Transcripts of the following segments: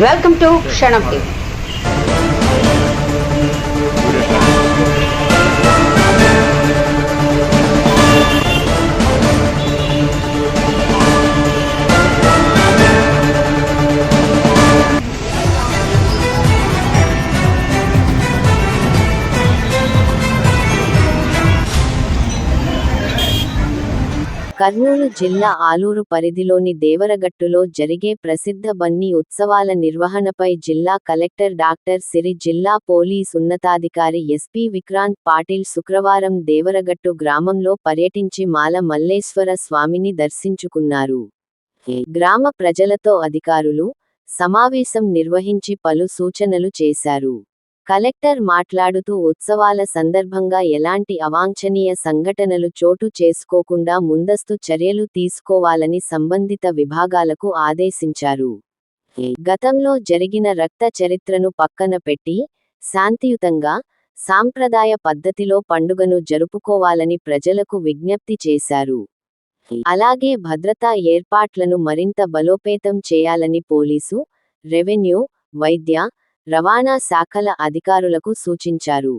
Welcome to క్షణం TV Kurnool జిల్లా ఆలూరు పరిధిలోని దేవరగట్టులో జరిగే ప్రసిద్ధ బన్నీ ఉత్సవాల నిర్వహణపై జిల్లా కలెక్టర్ డాక్టర్ సిరి జిల్లా పోలీస్ ఉన్నతాధికారి ఎస్పీ విక్రాంత్ పాటిల్ శుక్రవారం దేవరగట్టు గ్రామంలో పర్యటించి మాల మల్లేశ్వర స్వామిని దర్శించుకున్నారు. గ్రామ ప్రజలతో అధికారులు సమావేశం నిర్వహించి పలు సూచనలు చేశారు. కలెక్టర్ మాట్లాడుతూ ఉత్సవాల సందర్భంగా ఎలాంటి అవాంఛనీయ సంఘటనలు చోటు చేసుకోకుండా ముందస్తు చర్యలు తీసుకోవాలని సంబంధిత విభాగాలకు ఆదేశించారు. గతంలో జరిగిన రక్త చరిత్రను పక్కన పెట్టి శాంతియుతంగా సాంప్రదాయ పద్ధతిలో పండుగను జరుపుకోవాలని ప్రజలకు విజ్ఞప్తి చేశారు. అలాగే భద్రతా ఏర్పాట్లను మరింత బలోపేతం చేయాలని పోలీసు రెవెన్యూ వైద్య రవాణా శాఖల అధికారులకు సూచించారు.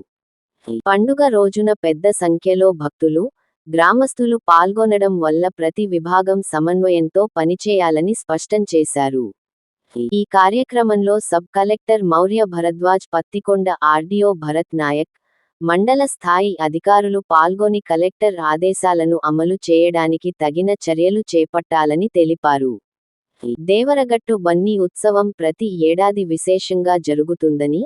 పండుగ రోజున పెద్ద సంఖ్యలో భక్తులు గ్రామస్తులు పాల్గొనడం వల్ల ప్రతి విభాగం సమన్వయంతో పనిచేయాలని స్పష్టం చేశారు. ఈ కార్యక్రమంలో sub collector Maurya Bharadwaj Pattikonda RDO Bharat Nayak మండల స్థాయి అధికారులు పాల్గొని కలెక్టర్ ఆదేశాలను అమలు చేయడానికి తగిన చర్యలు చేపట్టాలని తెలిపారు. దేవరగట్టు బన్నీ ఉత్సవం ప్రతి ఏడాది విశేషంగా జరుగుతుందని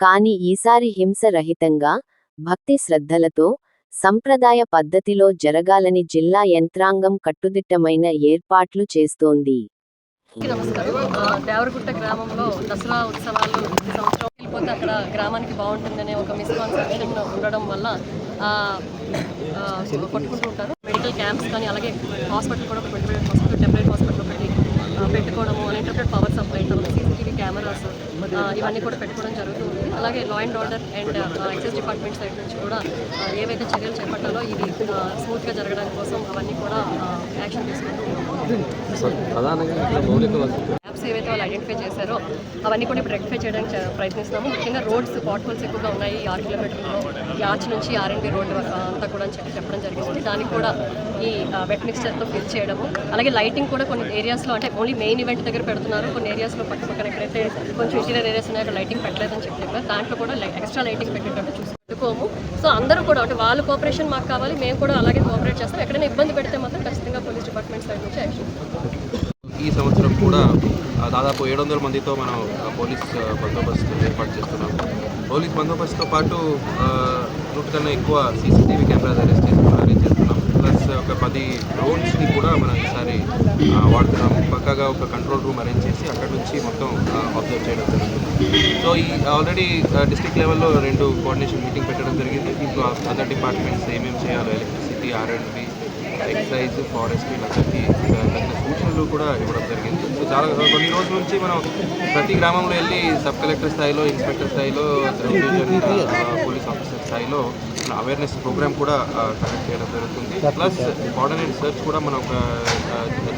కాని ఈసారి హింసరహితంగా భక్తి శ్రద్ధలతో సంప్రదాయ పద్ధతిలో జరగాలని జిల్లా యంత్రాంగం కట్టుదిట్టమైన ఏర్పాట్లు చేస్తోంది. దేవరగుట్ట గ్రామంలో దసరా ఉత్సవాలు సంవత్సరం వెళ్ళిపోతే అక్కడ గ్రామానికి బాగుంటుందనే ఒక మిస్కాన్సెప్షన్ ఉండడం వల్ల కొట్టుకుంటూ ఉంటారు. మెడికల్ క్యాంప్స్ కానీ అలాగే హాస్పిటల్ కూడా ఒక పెట్టుబడి హాస్పిటల్ టెంపరీ హాస్పిటల్ ఒకటి ఆ, పెట్టుకోవడము పవర్ సప్లై తర్వాత సీసీటీవీ కెమెరాస్ ఇవన్నీ కూడా పెట్టుకోవడం జరుగుతుంది. అలాగే law and order and excise department side నుంచి కూడా uh, ఏవైతే చర్యలు చేపట్టాలో ఇది స్మూత్గా uh, జరగడానికి కోసం అవన్నీ కూడా uh, యాక్షన్ తీసుకుంటూ ప్రధానంగా మౌలిక వాళ్ళు ఐడెంటిఫై చేశారో అవన్నీ కూడా ఇప్పుడు రెక్టిఫై చేయడానికి ప్రయత్నిస్తాము ప్రయత్నిస్తున్నాము. ముఖ్యంగా రోడ్స్ పాట్ హోల్స్ ఎక్కువగా ఉన్నాయి ఆరు కిలోమీటర్లో యాచ్ నుంచి ఆర్ఎన్బి రోడ్ అంతా కూడా అని చెప్పి చెప్పడం జరిగింది. దానికి కూడా ఈ వెట్ మిక్స్చర్తో ఫిల్ చేయడము. అలాగే లైటింగ్ కూడా కొన్ని ఏరియాస్లో అంటే ఓన్లీ మెయిన్ ఈవెంట్ దగ్గర పెడుతున్నారు. కొన్ని ఏరియాస్లో పక్క పక్కన ఎక్కడైతే కొంచెం ఇంటీరియర్ ఏరియాస్ ఉన్నాయో అక్కడ లైటింగ్ పెట్టలేదని చెప్పి చెప్పారు. దాంట్లో కూడా ఎక్స్ట్రా లైటింగ్ పెట్టేటట్టు చూసి పెట్టుకోము. సో అందరూ కూడా అంటే వాళ్ళ కోఆపరేషన్ మాకు కావాలి. మేము కూడా అలాగే కోఆపరేట్ చేస్తాం. ఎక్కడైనా ఇబ్బంది పెడితే మాత్రం ఖచ్చితంగా పోలీస్ డిపార్ట్మెంట్ సైడ్ నుంచి యాక్షన్ ఈ సంవత్సరం కూడా దాదాపు ఏడు వందల మందితో మనం పోలీస్ బందోబస్తు ఏర్పాటు చేస్తున్నాం పోలీస్ బందోబస్తుతో పాటు నూటి కన్నా ఎక్కువ సీసీటీవీ కెమెరాస్ అరెస్ట్ చేస్తున్నాం అరేంజ్ చేస్తున్నాం ప్లస్ ఒక పది డ్రోన్స్ని కూడా మనం ఈసారి వాడుతున్నాం పక్కాగా ఒక కంట్రోల్ రూమ్ అరేంజ్ చేసి అక్కడ నుంచి మొత్తం అబ్జర్వ్ చేయడం జరుగుతుంది. సో ఈ ఆల్రెడీ డిస్ట్రిక్ట్ లెవెల్లో రెండు కోఆర్డినేషన్ మీటింగ్ పెట్టడం జరిగింది. దీంట్లో అదర్ డిపార్ట్మెంట్స్ ఏమేమి చేయాలో ఎలక్ట్రిసిటీ ఆర్ఎండ్బి ఎక్సైజ్ ఫారెస్ట్ వీళ్ళందరికీ తగిన సూచనలు కూడా ఇవ్వడం జరిగింది. సో చాలా కొన్ని రోజుల నుంచి మనం ప్రతి గ్రామంలో వెళ్ళి సబ్ కలెక్టర్ స్థాయిలో ఇన్స్పెక్టర్ స్థాయిలో పోలీస్ ఆఫీసర్ స్థాయిలో అవేర్నెస్ ప్రోగ్రామ్ కూడా కండక్ట్ చేయడం జరుగుతుంది. ప్లస్ కోఆర్డినేట్ సెర్చ్ కూడా మనం ఒక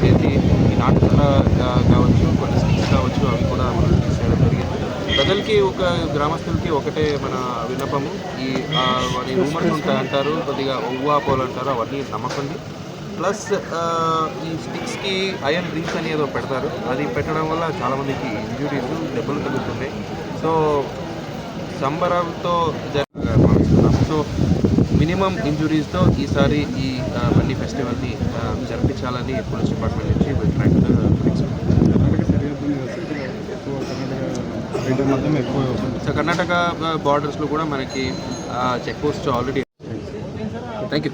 చేసి ఈ నాటకాల కావచ్చు కొన్ని స్కిల్స్ కావచ్చు అవి కూడా మనం release చేయడం జరిగింది ప్రజలకి ఒక గ్రామస్తులకి ఒకటే మన విన్నపము. ఈ వారి రూమర్స్ ఉంటాయి అంటారు కొద్దిగా ఒవ్వా పోలు అంటారు అవన్నీ నమ్మకండి. ప్లస్ ఈ స్టిక్స్కి ఐరన్ రింగ్స్ అనేది ఏదో పెడతారు. అది పెట్టడం వల్ల చాలామందికి ఇంజురీస్ దెబ్బలు తగ్గుతున్నాయి సో సంబరంతో భావిస్తున్నాం సో మినిమం ఇంజురీస్తో ఈసారి ఈ మళ్ళీ బండి ఫెస్టివల్ని జరిపించాలని పోలీస్ డిపార్ట్మెంట్ నుంచి ట్రాక్ వీటి మాత్రం ఎక్కువ సో కర్ణాటక బార్డర్స్లో కూడా మనకి check post already thank you